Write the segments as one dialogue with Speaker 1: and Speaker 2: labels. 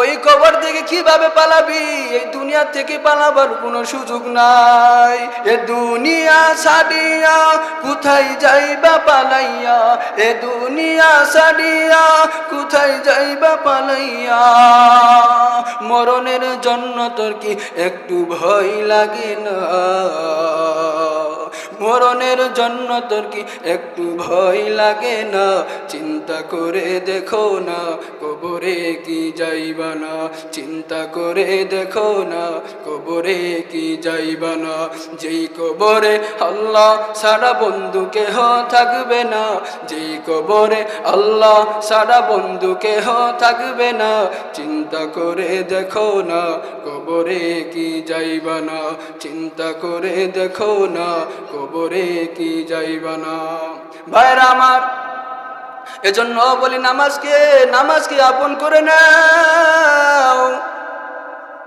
Speaker 1: ওই কবর থেকে কীভাবে পালাবি? এই দুনিয়া থেকে পালাবার কোনো সুযোগ নাই। এ দুনিয়া সাডিয়া কোথায় যাইবা পালাইয়া? এ দুনিয়া সাডিয়া কোথায় যাইবা পালাইয়া? মরণের জন্য তোর কি একটু ভয় লাগে না? মরণের জন্য তোর কি একটু ভয় লাগে না? চিন্তা করে দেখো না, কবরে কি যাইবা না? চিন্তা করে দেখো না, কবরে কি যাইবা না? যেই কবরে আল্লাহ সারা বন্ধু কেহ থাকবে না, যেই কবরে আল্লাহ সারা বন্ধু কেহ থাকবে না, চিন্তা করে দেখো না, কবরে কি যাইবা না? চিন্তা করে দেখো না কবরে কি যাইবা না? ভাইরা আমার, এজন্য বলি নামাজকে নামাজকে আপন করে নাও।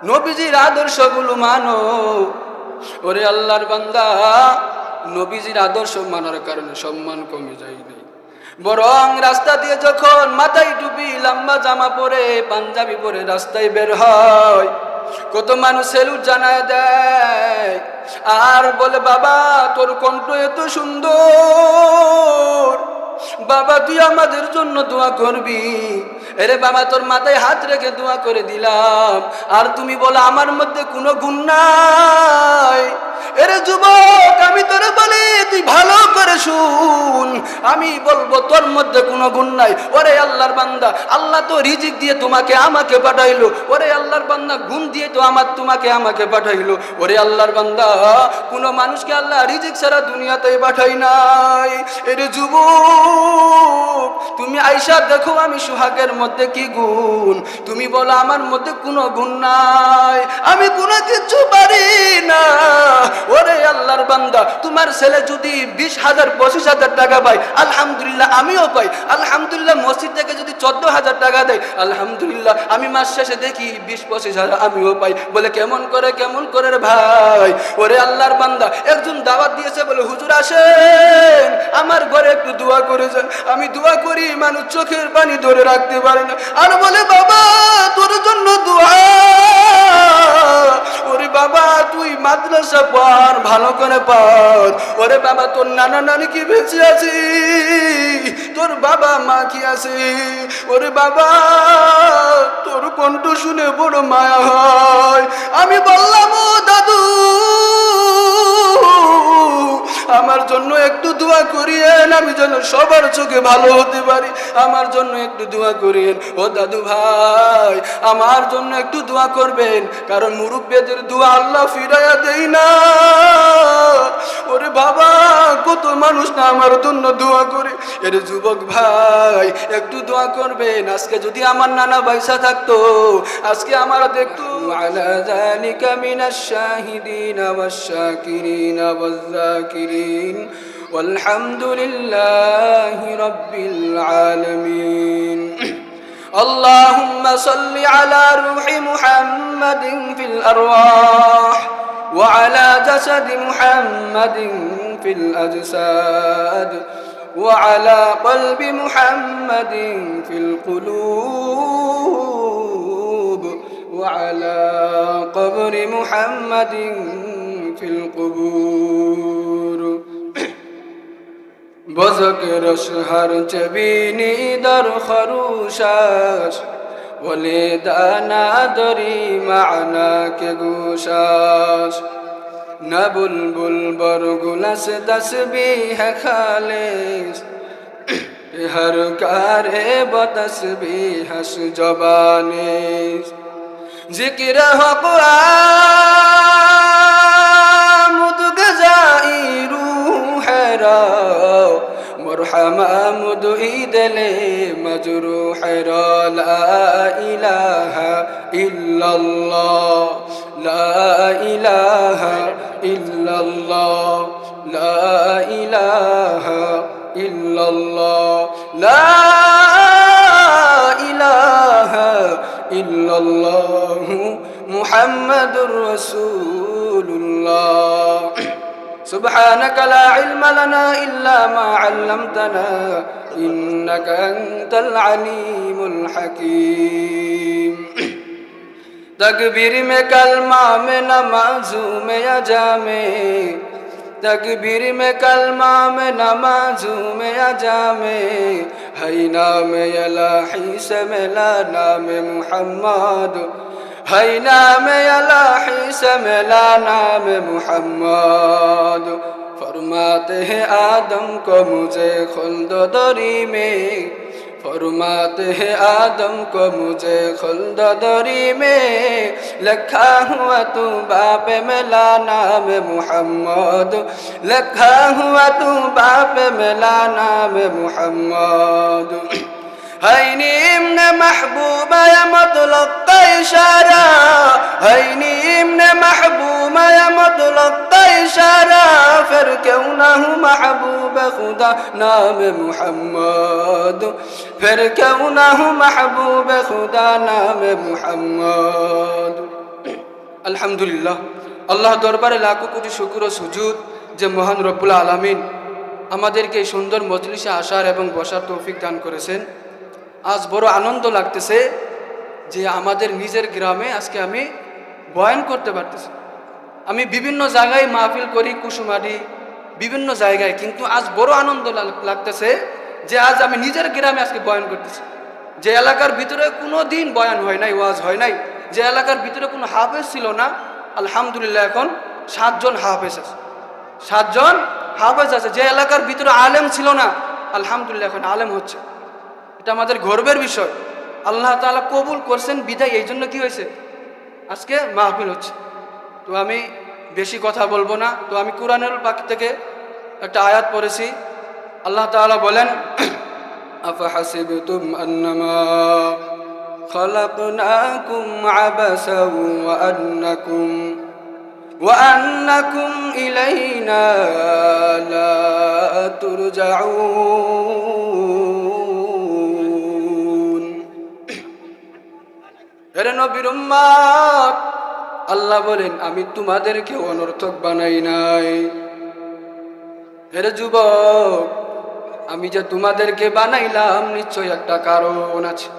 Speaker 1: নবীজির আদর্শগুলো মানো। ওরে আল্লাহর বান্দা, নবীজির আদর্শ মানার কারণে সম্মান কমে যায়নি বরং রাস্তা দিয়ে যখন মাথায় টুপি, লম্বা জামা পরে, পাঞ্জাবি পরে রাস্তায় বের হয় কত মানুষ সেলুট জানায় দেয়। আর বলে বাবা তোর কণ্ঠ এত সুন্দর। বাবা, তুই আমাদের জন্য দোয়া করবি। এরে বাবা, তোর মাথায় হাত রেখে দোয়া করে দিলাম। আর তুমি বলো, আমার মধ্যে কোনো গুণ নাই। এরে যুবক, আমি তোরে বলি, তুই ভালো করে শুন। আমি বলব, তোর মধ্যে কোনো গুণ নাই। ওরে আল্লাহর বান্দা, আল্লাহ তো রিজিক দিয়ে তোমাকে আমাকে পাঠাইলো। ওরে আল্লাহর বান্দা, গুণ দিয়ে তো আমার তোমাকে আমাকে পাঠাইলো। ওরে আল্লাহর বান্দা, কোনো মানুষকে আল্লাহ রিজিক ছাড়া দুনিয়াতে পাঠাই নাই। এরে যুবক তুমি আইসা দেখো আমি মধ্যে কি গুণ। তুমি বলো আমার মধ্যে কোনো গুণ নাই, আমি কোনো কিছু পারি না। ওরে আল্লাহর বান্দা, তোমার ছেলে যদি বিশ হাজার, পঁচিশ হাজার টাকা আলহামদুলিল্লাহ আমিও পাই। আলহামদুলিল্লাহ মসজিদ থেকে যদি চোদ্দ হাজার টাকা দেয়, আলহামদুলিল্লাহ আমি মাস শেষে দেখি বিশ, পঁচিশ হাজার আমিও পাই। বলে কেমন করে কেমন করে ভাই? ওরে আল্লাহর বান্দা, একজন দাওয়াত দিয়েছে বলে হুজুর আসেন, আমার ঘরে একটু দোয়া করেছেন আমি দোয়া করি, মানুষ চোখের পানি ধরে রাখতে পারে না। আর বলে, বাবা, তোর জন্য দোয়া। ওরে বাবা, তুই মাদ্রাসা পড়, ভালো করে পড়। ওরে বাবা, তোর নানা নানি কি বেঁচে আছি। তোর বাবা মা কি আছে? ওরে বাবা, তোর কণ্ঠ শুনে বড় মায়া হয়। আমি বললাম, ও দাদু আমার জন্য একটু দোয়া করিয়েন, আমি যেন সবার চোখে ভালো হতে পারি। আমার জন্য একটু দোয়া করিয়েন, ও দাদু ভাই, আমার জন্য একটু দোয়া করবেন, কারণ মুরুব্বেদের দোয়া আল্লাহ ফিরাইয়া দেই না। ওরে বাবা, কত মানুষ না আমার জন্য দোয়া করে। এর যুবক ভাই, একটু দোয়া করবেন, আজকে যদি আমার নানা পয়সা থাকতো, আজকে আমার দেখতো। আলাদা জালিকা শাহিদিন আবার শাকিরিন ওয়াজ والذاكرين والحمد لله رب العالمين. اللهم صل على روح محمد في الأرواح وعلى جسد محمد في الأجساد وعلى قلب محمد في القلوب وعلى قبر محمد في القبور بزك رشهر جبيني در خروشاش ولی أنا أدري معناك قوشاش نبل بل بلبل برگلس تسبیح خالص هر کار با تسبیحش جبانیست ذکر حق مرحمة مدعيد مجروح را لا إله إلا الله لا إله إلا الله لا إله إلا الله لا إله إلا الله محمد رسول الله. سبحانك لا علم لنا إلا ما علمتنا إنك أنت العليم الحكيم. تكبير میں من مازوم يا جامي اجا میں من مازوم يا جامي نمازوں میں اجا میں ملا نام محمد. है नाम अलाही से मिला नाम मुहम्मद फरमाते हैं आदम को मुझे खुल्द दरी में फरमाते हैं आदम को मुझे खुल्द दरी में लिखा हुआ तू बाप मिला नाम मुहम्मद लिखा हुआ तू बाप मिला नाम मुहम्मद হাইনি ইমনে মাহবুবা ইয়া মতলব তাই সারা হাইনি ইমনে মাহবুবা ইয়া মতলব সারা ফির কেউ না হু মাহবুবা খুদা নামে মুহাম্মদ। ফের কেউ না হু মাহবুবা খুদা নামে মুহাম্মদ। আলহামদুলিল্লাহ, আল্লাহ দরবারে লাখো কোটি শুকুর ও সুজুদ যে মহান রব্বুল আলমিন আমাদেরকে সুন্দর মজলিসে আসার এবং বসার তৌফিক দান করেছেন। আজ বড় আনন্দ লাগতেছে যে আমাদের নিজের গ্রামে আজকে আমি বয়ান করতে পারতেছি। আমি বিভিন্ন জায়গায় মাহফিল করি কুসুমারি বিভিন্ন জায়গায়, কিন্তু আজ বড় আনন্দ লাগ- লাগতেছে যে আজ আমি নিজের গ্রামে আজকে বয়ান করতেছি। যে এলাকার ভিতরে কোনো দিন বয়ান হয় নাই, ওয়াজ হয় নাই, যে এলাকার ভিতরে কোনো হাফেজ ছিল না, আলহামদুলিল্লাহ এখন সাতজন হাফেজ আছে। সাতজন হাফেজ আছে, যে এলাকার ভিতরে আলেম ছিল না, আলহামদুলিল্লাহ এখন আলেম হচ্ছে। এটা আমাদের গর্বের বিষয় আল্লাহ তাআলা কবুল করছেন বিদায় এই জন্য কি হয়েছে আজকে মাহফিল হচ্ছে তো আমি বেশি কথা বলবো না তো আমি কোরআনুল পাক থেকে একটা আয়াত পড়েছি আল্লাহ তাআলা বলেন আফাহাসিবতুম আন্নামা خلقناكم عبثا وأنكم وأنكم إلينا لا ترجعون এরে নবীর আল্লাহ বলেন, আমি তোমাদেরকে অনর্থক বানাই নাই। হেরে যুবক, আমি যে তোমাদেরকে বানাইলাম নিশ্চয় একটা কারণ আছে।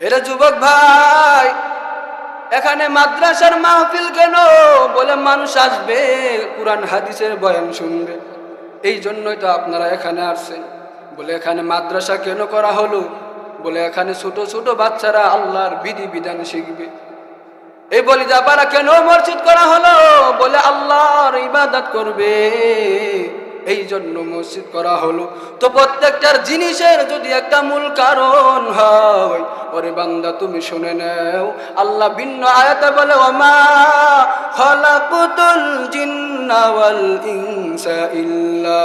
Speaker 1: এরে যুবক ভাই, এখানে মাদ্রাসার মাহফিল কেন? বলে মানুষ আসবে, কোরআন, হাদিসের বয়ান শুনবে। এই জন্যই তো আপনারা এখানে আসছেন। বলে এখানে মাদ্রাসা কেন করা হলো? বলে, এখানে ছোট ছোট বাচ্চারা আল্লাহর বিধি বিধান শিখবে। এই বলি যাবারা কেন মসজিদ করা হলো? বলে, আল্লাহর ইবাদত করবে। এই জন্য মসজিদ করা হলো। তো প্রত্যেকটার জিনিসের যদি একটা মূল কারণ হয়, ওরে বান্দা, তুমি শুনে নাও। আল্লাহ ভিন্ন আয়াতে বলে, ওমা খলাকুতুল জিন্না ওয়াল ইনসা ইল্লা।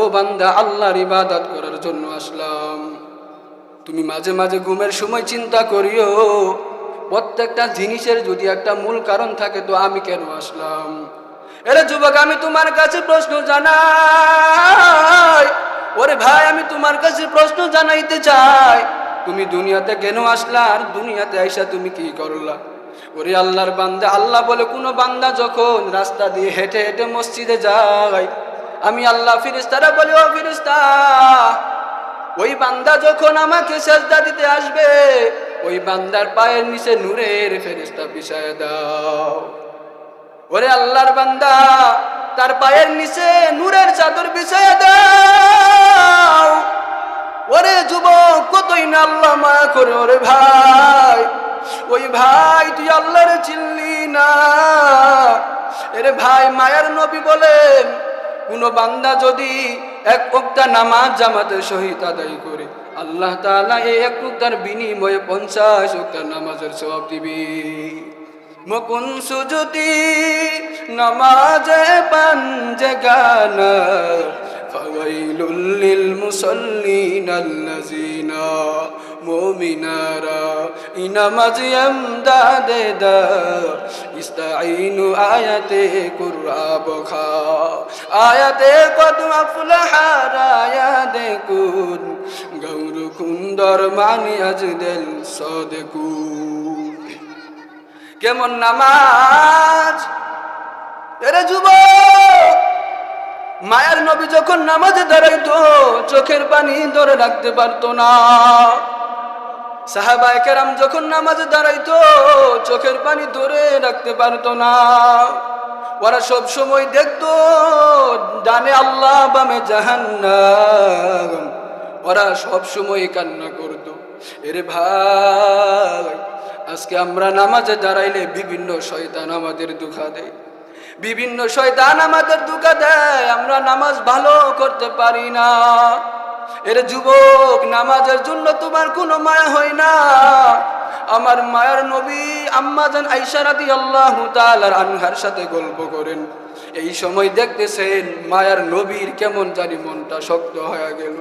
Speaker 1: ও বান্দা, আল্লাহর ইবাদত করার জন্য আসলাম। তুমি মাঝে মাঝে ঘুমের সময় চিন্তা করিও, প্রত্যেকটা জিনিসের যদি একটা মূল কারণ থাকে তো আমি কেন আসলাম? এরে যুবক, আমি তোমার কাছে প্রশ্ন জানাই। ওরে ভাই, আমি তোমার কাছে প্রশ্ন জানাইতে চাই। তুমি দুনিয়াতে কেন আসলা আর দুনিয়াতে আইসা তুমি কি করলা? ওরে আল্লাহর বান্দা, আল্লাহ বলে কোনো বান্দা যখন রাস্তা দিয়ে হেঁটে হেঁটে মসজিদে যায় আমি আল্লাহ ফিরিস্তারা বলি, ও ফিরিস্তা, ওই বান্দা যখন আমাকে সেজদা দিতে আসবে, ওই বান্দার পায়ের নিচে নূরের ফেরেস্তা বিষয় দাও। ওরে আল্লাহর বান্দা, তার পায়ের নিচে নূরের চাদর বিছায় দাও। ওরে যুবক, কতই না আল্লাহ মায়া করে, ওরে ভাই, ওই ভাই তুই আল্লাহর চিল্লি না। এরে ভাই, মায়ার নবী বলেন কোন বান্দা যদি এক উক্তা নামাজ জামাতে সহিত আদায় করে, আল্লাহ তাআলা এই এক উক্তার বিনিময়ে পঞ্চাশ উক্তার নামাজের সব দিবি। মুকুন সুজুতি নামাজে পাঞ্জে গানা, ফাওয়াইলুল লিল মুসাল্লিন মুমিনারা, ইনামাজ এমদাদে দা ইস্তাইনু আয়াতে কুরআব খা আয়াতে কদ আফলাহার আয়াতে কুন গৌর কুন্দর মানি আজ দেল সদকু কেমন নামাজ? এরে যুবক, মায়ের নবী যখন নামাজে দাঁড়াইতো, চোখের পানি ধরে রাখতে পারতো না। সাহাবায়ে কেরাম যখন নামাজে দাঁড়াইতো, চোখের পানি ধরে রাখতে পারতো না। ওরা সব সময় দেখতো, ডানে আল্লাহ, বামে জাহান্নাম। ওরা সব সময় কান্না করতো। এরে ভাই, আজকে আমরা নামাজে দাঁড়াইলে বিভিন্ন শয়তান আমাদের দুঃখা দেয়। বিভিন্ন শয়তান আমাদের দুঃখা দেয়। আমরা নামাজ ভালো করতে পারি না। এর যুবক, নামাজের জন্য তোমার কোনো মায়া হয় না। আমার মায়ার নবী আম্মাজান আইসারাদি আল্লাহ তালার আনহার সাথে গল্প করেন। এই সময় দেখতেছেন মায়ার নবীর কেমন জানি মনটা শক্ত হয়ে গেল।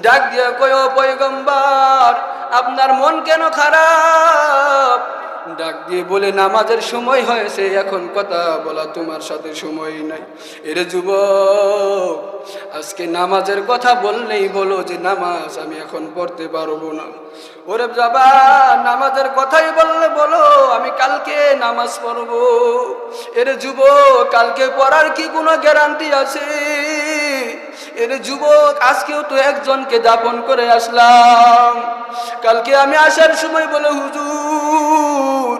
Speaker 1: ডাক দিয়া কয় "ও পয়গম্বর, আপনার মন কেন খারাপ? ডাক দিয়ে বলে, নামাজের সময় হয়েছে, এখন কথা বলা তোমার সাথে সময় নাই। এরে যুব আজকে নামাজের কথা বললেই বলো যে, নামাজ আমি এখন পড়তে পারব না। ওরে যাবা নামাজের কথাই বললে বলো, আমি কালকে নামাজ পড়ব। এরে যুব কালকে পড়ার কি কোনো গ্যারান্টি আছে? এর যুবক, আজকেও তো একজনকে দাপন করে আসলাম। কালকে আমি আসার সময় বলে, হুজুর,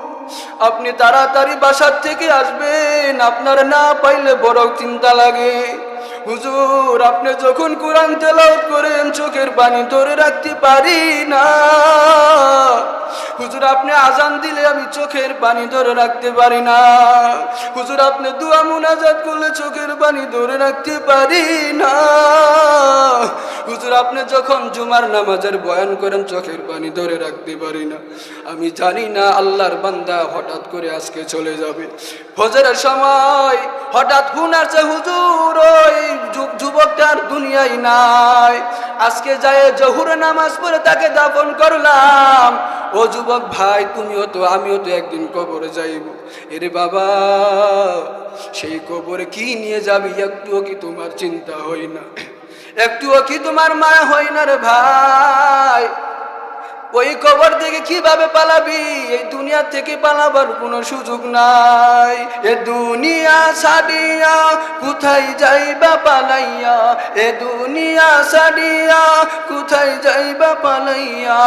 Speaker 1: আপনি তাড়াতাড়ি বাসার থেকে আসবেন, আপনার না পাইলে বড় চিন্তা লাগে। হুজুর, আপনি যখন কোরআন তেলাওয়াত করেন, চোখের পানি ধরে রাখতে পারি না। হুজুর, আপনি আজান দিলে আমি চোখের পানি ধরে রাখতে পারি না। হুজুর, আপনি দুয়া মুনাজাত করলে চোখের পানি ধরে রাখতে পারি না। হুজুর, আপনি যখন জুমার নামাজের বয়ান করেন, চোখের পানি ধরে রাখতে পারি না। আমি জানি না আল্লাহর বান্দা হঠাৎ করে আজকে চলে যাবে। ফজরের সময় হঠাৎ ফোন আসছে হুজুর, ওই যুব- যুবকটার দুনিয়ায় নাই। আজকে যায় জহুর নামাজ পড়ে তাকে দাফন করলাম। ও যুবক, ভাই, তুমিও তো, আমিও তো একদিন কবরে যাইব। এরে বাবা, সেই কবরে কি নিয়ে যাবি? একটুও কি তোমার চিন্তা হয় না। একটুও কি তোমার মা হয় না রে ভাই? ওই কবর থেকে কীভাবে পালাবি? এই দুনিয়া থেকে পালাবার কোনো সুযোগ নাই। এ দুনিয়া সাডিয়া কোথায় যাইবা পালাইয়া? এ দুনিয়া সাডিয়া কোথায় যাইবা পালাইয়া?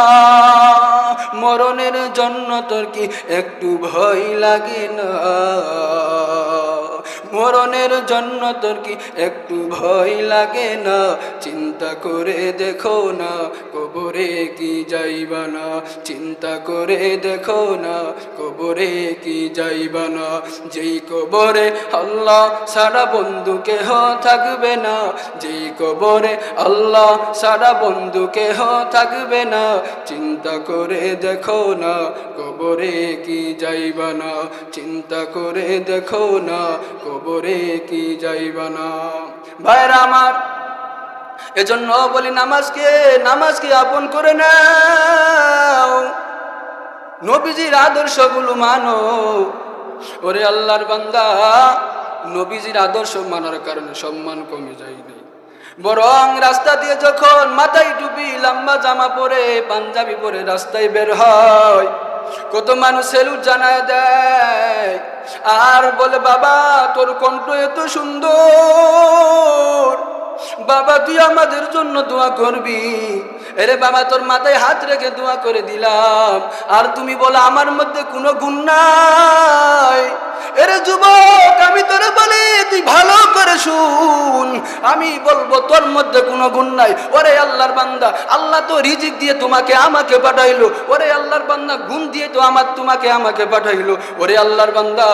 Speaker 1: মরণের জন্য তোর কি একটু ভয় লাগে না? মরণের জন্য তোর কি একটু ভয় লাগে না? চিন্তা করে দেখো না, কবরে কি যাইবা না? চিন্তা করে দেখো না, কবরে কি যাইবা না? যেই কবরে আল্লাহ সারা বন্ধু কেহ থাকবে না, যেই কবরে আল্লাহ সারা বন্ধু কেহ থাকবে না, চিন্তা করে দেখো না, কবরে কি যাইবা না? চিন্তা করে দেখো না, কবরে কি যাইবা না? ভাইরা আমার, এজন্য বলি নামাজকে নামাজকে আপন করে নাও। নবীজির আদর্শগুলো মানো। ওরে আল্লাহর বান্দা, নবীজির আদর্শ মানার কারণে সম্মান কমে যায় বরং রাস্তা দিয়ে যখন মাথায় টুপি, লম্বা জামা পরে, পাঞ্জাবি পরে রাস্তায় বের হয় কত মানুষ সেলুট জানায় দেয়, আর বলে, বাবা, তোর কণ্ঠ এত সুন্দর। বাবা, তুই আমাদের জন্য দোয়া করবি। এরে বাবা, তোর মাথায় হাত রেখে দোয়া করে দিলাম। আর তুমি বলো, আমার মধ্যে কোনো গুণ নাই। এরে যুবক, আমি তোরে বলি, তুই ভালো করে শুন। আমি বলব, তোর মধ্যে কোনো গুণ নাই। ওরে আল্লাহর বান্দা, আল্লাহ তো রিজিক দিয়ে তোমাকে আমাকে পাঠাইলো। ওরে আল্লাহর বান্দা, গুণ দিয়ে তো আমার তোমাকে আমাকে পাঠাইলো। ওরে আল্লাহর বান্দা,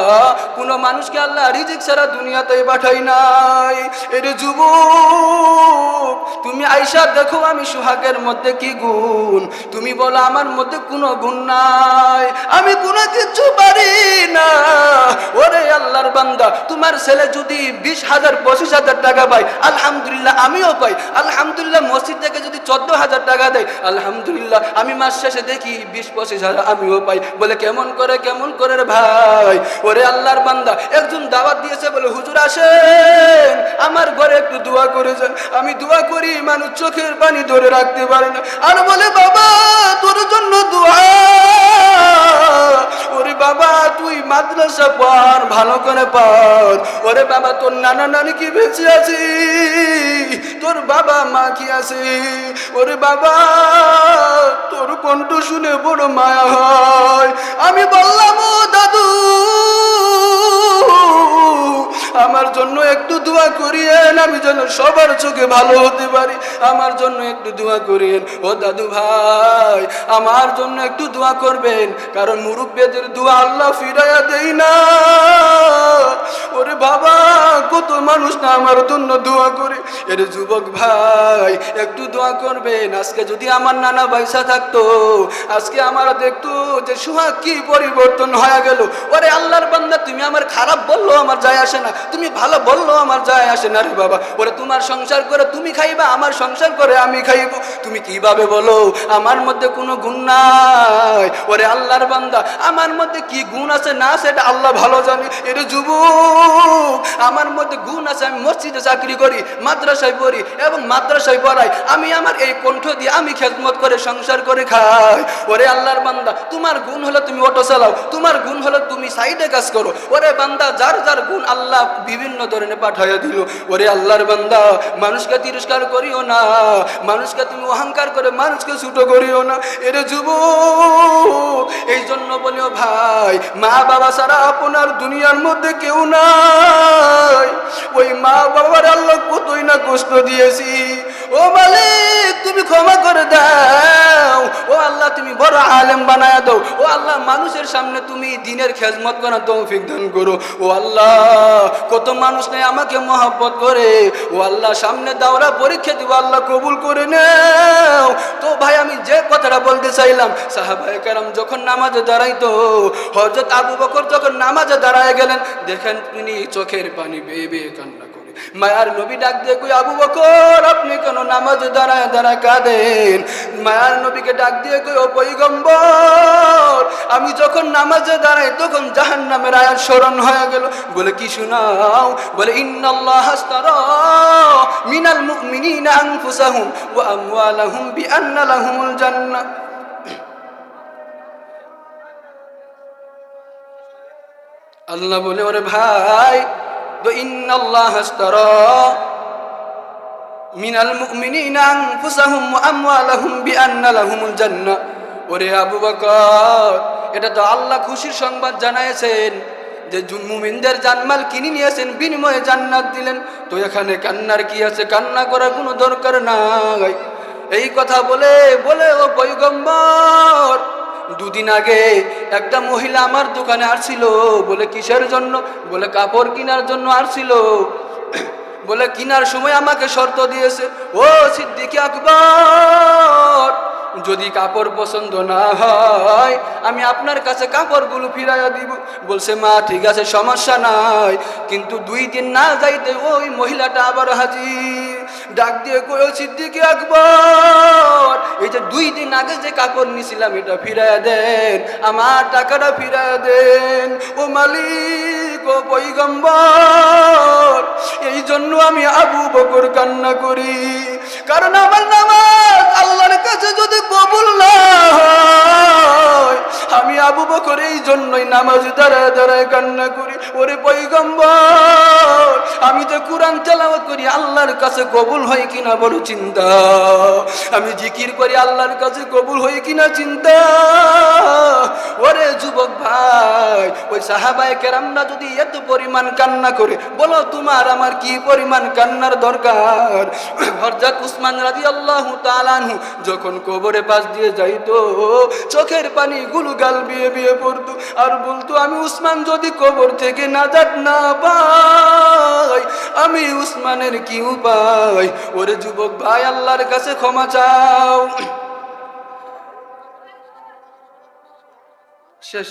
Speaker 1: কোনো মানুষকে আল্লাহ রিজিক ছাড়া দুনিয়াতে পাঠাই নাই। এরে যুবক, তুমি আইসা দেখো, আমি সুহাগের মধ্যে কি গুণ? তুমি বলো, আমার মধ্যে কোনো গুণ নাই। আমি কোনো কিছু পারি না। ওরে আল্লাহর বান্দা, তোমার ছেলে যদি বিশ হাজার, পঁচিশ হাজার টাকা পায়, আলহামদুলিল্লাহ আমিও পাই। আলহামদুলিল্লাহ মসজিদ থেকে যদি চোদ্দ হাজার টাকা দেয়, আলহামদুলিল্লাহ আমি মাস শেষে দেখি বিশ, পঁচিশ হাজার আমিও পাই। বলে, কেমন করে কেমন করে ভাই? ওরে আল্লাহর বান্দা, একজন দাওয়াত দিয়েছে বলে, হুজুর আসেন, আমার ঘরে একটু দোয়া করেছেন। আমি দোয়া করি, মানুষ চোখের পানি ধরে রাখতে পারে। না। আর বলে, বাবা, তোর জন্য দোয়া। ওরে বাবা, তুই মাদ্রাসা পড়, ভালো করে পড়। ওরে বাবা, তোর নানা নানি কি বেঁচে আছি তোর বাবা মা কি আছে। ওরে বাবা, তোর কণ্ঠ শুনে বড় মায়া হয়। আমি বললাম দাদু আমার জন্য একটু দোয়া করিয়েন, আমি যেন সবার চোখে ভালো হতে পারি। আমার জন্য একটু দোয়া করিয়েন, ও দাদু ভাই, আমার জন্য একটু দোয়া করবেন, কারণ মুরব্বীদের দোয়া আল্লাহ ফিরাইয়া দেই না। ওরে বাবা, কত মানুষ না আমার জন্য দোয়া করে। এর যুবক ভাই, একটু দোয়া করবেন, আজকে যদি আমার নানা পয়সা থাকতো, আজকে আমার দেখতো যে সুহাগ কি পরিবর্তন হয়ে গেল। ওরে আল্লাহর বান্দা, তুমি আমার খারাপ বলল, আমার যায় আসে না। তুমি ভালো বলল, আমার যায় আসে না রে বাবা। ওরা, তোমার সংসার করে তুমি খাইবা, আমার সংসার করে আমি খাইব। তুমি কীভাবে বলো, আমার মধ্যে কোনো গুণ নাই। ওরে, আল্লাহর বান্দা, আমার মধ্যে কি গুণ আছে না সেটা আল্লাহ ভালো জানে। এটা যুবক আমার মধ্যে গুণ আছে, আমি মসজিদে চাকরি করি, মাদ্রাসায় পড়ি এবং মাদ্রাসায় পড়াই। আমি আমার এই কণ্ঠ দিয়ে আমি খেদমত করে সংসার করে খাই। ওরে আল্লাহর বান্দা, তোমার গুণ হলো তুমি অটো চালাও, তোমার গুণ হলো তুমি সাইডে কাজ করো। ওরে বান্দা, যার যার গুণ আল্লাহ বিভিন্ন ধরনের পাঠাইয়া দিল। ওরে আল্লাহর বান্দা, মানুষকে তিরস্কার করিও না, মানুষকে তুমি অহংকার করে মানুষকে ছুটো করিও না। এর যুব এই জন্য বলিও ভাই মা বাবা সারা আপনার দুনিয়ার মধ্যে কেউ ওই মা বাবার আল্লাহ কতই না কষ্ট দিয়েছি। ও মালিক, তুমি ক্ষমা করে দাও। ও আল্লাহ, তুমি বড় আলেম বানায় দাও। ও আল্লাহ, মানুষের সামনে তুমি দিনের খেজমত করার তৌফিক দান করো। ও আল্লাহ, কত মানুষ নেই আমাকে মহব্বত করে। ও আল্লাহ, সামনে দাওরা পরীক্ষা দিব, আল্লাহ কবুল করে নেও। তো ভাই, আমি যে কথাটা বলতে চাইলাম সাহাবাই কারাম যখন নামাজে দাঁড়াইতো হজরত আবু বকর যখন নামাজে দাঁড়ায় গেলেন, দেখেন তিনি চোখের পানি বেয়ে বেয়ে কান্না করে। মায়ার নবী ডাক দিয়ে কই, আবু বকর, আপনি কেন নামাজে দাঁড়ায় দাঁড়ায় কাঁদেন? মায়ার নবীকে ডাক দিয়ে কই, ও পৈগম্বর, আমি যখন নামাজে দাঁড়াই তখন জাহান নামের আয়াত স্মরণ হয়ে গেল। বলে, কি শোনাও? বলে, ইন্নাল্লাহ মিনাল মুমিনিনা আনফুসাহুম ওয়া আমওয়ালাহুম বিআন্না লাহুমুল জান্নাহ। আল্লাহ বলে, ওরে ভাই তো ইন্নাল্লাহ হাস্তারা মিনাল মুমিনিনা আনফুসাহুম ওয়া আমওয়ালাহুম বিআন্না লাহুমুল জান্নাহ। ওরে আবু বকর, এটা তো আল্লাহ খুশির সংবাদ জানাইছেন যে মুমিনদের জানমাল কিনে নিয়েছেন, বিনিময়ে জান্নাত দিলেন। তো এখানে কান্নার কি আছে? কান্না করার কোনো দরকার নাই। এই কথা বলে বলে ও পৈগম্বর দুদিন আগে একটা মহিলা আমার দোকানে আসছিল, বলে কিসের জন্য? বলে কাপড় কেনার জন্য আসছিল। বলে কিনার সময় আমাকে শর্ত দিয়েছে, ও সিদ্দিকি আকবর, যদি কাপড় পছন্দ না হয়, আমি আপনার কাছে কাপড়গুলো ফিরাইয়া দিব। বলছে, মা, ঠিক আছে, সমস্যা নাই। কিন্তু দুই দিন না যাইতে ওই মহিলাটা আবার হাজির। ডাক দিয়ে কয়ে সিদ্দিকি আকবর, এই যে দুই দিন আগে যে কাপড় নিছিলাম, এটা ফিরাইয়া দেন, আমার টাকাটা ফিরাইয়া দেন। ও মালিক, ও পৈগম্বর এই জন্য আমি আবু বকর কান্না করি। কারণ আমার নামাজ আল্লাহর কাছে যদি কবুল না হয়, আমি আবু বকর এই জন্যই নামাজ দাঁড়ায় দাঁড়ায় কান্না করি। ওরে পৈগম্বর আমি তো কোরআন তেলাওয়াত করি, আল্লাহর কাছে কবুল হয় কিনা বড় চিন্তা। আমি জিকির করি, আল্লাহর কাছে কবুল হয় কিনা চিন্তা। ওরে যুবক ভাই, ওই সাহাবায়ে কেরামরা যদি এত পরিমাণ কান্না করে, বলো তোমার আমার কি পরিমাণ কান্নার দরকার? হরজাত উসমান রাজি আল্লাহ তালানহু যখন কবরে পাশ দিয়ে যাইতো, চোখের পানি গুলো গাল বিয়ে বিয়ে পড়তো। আর বলতো, আমি উসমান যদি কবর থেকে নাজাত না পাই, আমি উসমানের কি উপায়? ওরে যুবক ভাই, আল্লাহর কাছে ক্ষমা চাও। শেষ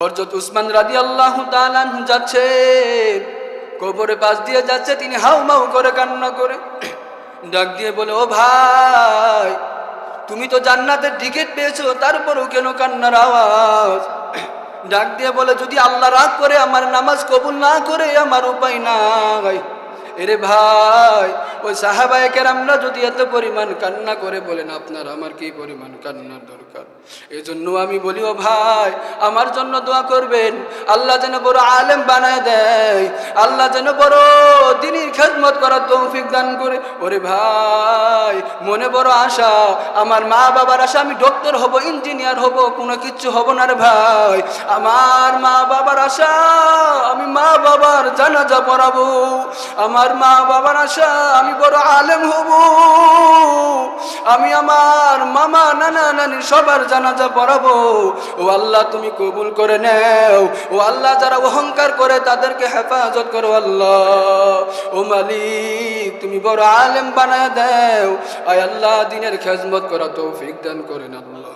Speaker 1: হরজত উসমান রাদি আল্লাহ যাচ্ছে, কবরে পাশ দিয়ে যাচ্ছে, তিনি হাউ মাউ করে কান্না করে ডাক দিয়ে বলে, ও ভাই, তুমি তো জান্নাতের টিকিট পেয়েছ, তারপরেও কেন কান্নার আওয়াজ? ডাক দিয়ে বলে, যদি আল্লাহ রাগ করে, আমার নামাজ কবুল না করে, আমার উপায় নাই। এরে ভাই ওই সাহাবায়ে কেরামরা যদি এত পরিমাণ কান্না করে বলেন, আপনার, আমার কি পরিমাণ কান্নার দরকার? এই জন্য আমি বলি, ও ভাই, আমার জন্য দোয়া করবেন। আল্লাহ যেন বড় আলেম বানায় দেয়। আল্লাহ যেন বড় দিনের খেদমত করার তৌফিক দান করে। ওরে ভাই, মনে বড় আশা। আমার মা বাবার আশা, আমি ডক্টর হব ইঞ্জিনিয়ার হব, কোনো কিচ্ছু হব না রে ভাই। আমার মা বাবার আশা, আমি মা বাবার জানাজা পড়াবো। আমার মা বাবার আশা, আমি বড় আলেম হব। আমি আমার মামা, নানা, নানি সবার জানাজা পড়াবো। ও আল্লাহ, তুমি কবুল করে নেও। ও আল্লাহ, যারা অহংকার করে তাদেরকে হেফাজত করো আল্লাহ। ও মালিক, তুমি বড় আলেম বানায় দেও। আয় আল্লাহ, দিনের খেজমত করা তৌফিক দান করেন আল্লাহ।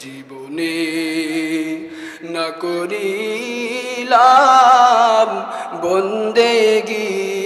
Speaker 1: জীবনে না করিলাম বন্দেগি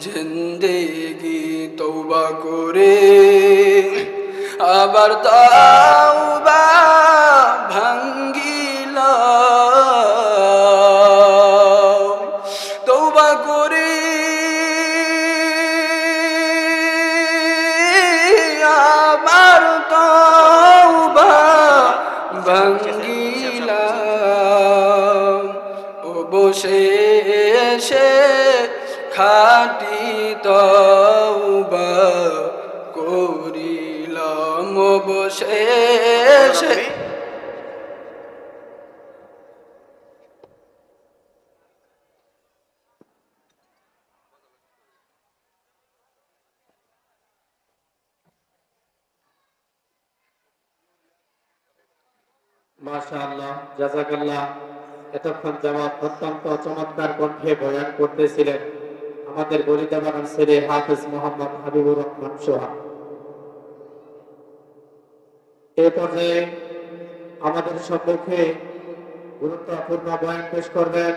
Speaker 1: জিন্দেগি তৌবা করে? আবার তাওবা ভাঙ্গিলাম তৌবা করিলাম এসে
Speaker 2: মাশাআল্লাহ জাযাকাল্লাহ এতক্ষণ যাবৎ অত্যন্ত চমৎকার কণ্ঠে বয়ান করতেছিলেন। আমাদের বলিদাবাগান ছেলে হাফেজ মোহাম্মদ হাবিবুর রহমান সোহা। এ পর্যায়ে আমাদের সম্মুখে গুরুত্বপূর্ণ বয়ান পেশ করবেন।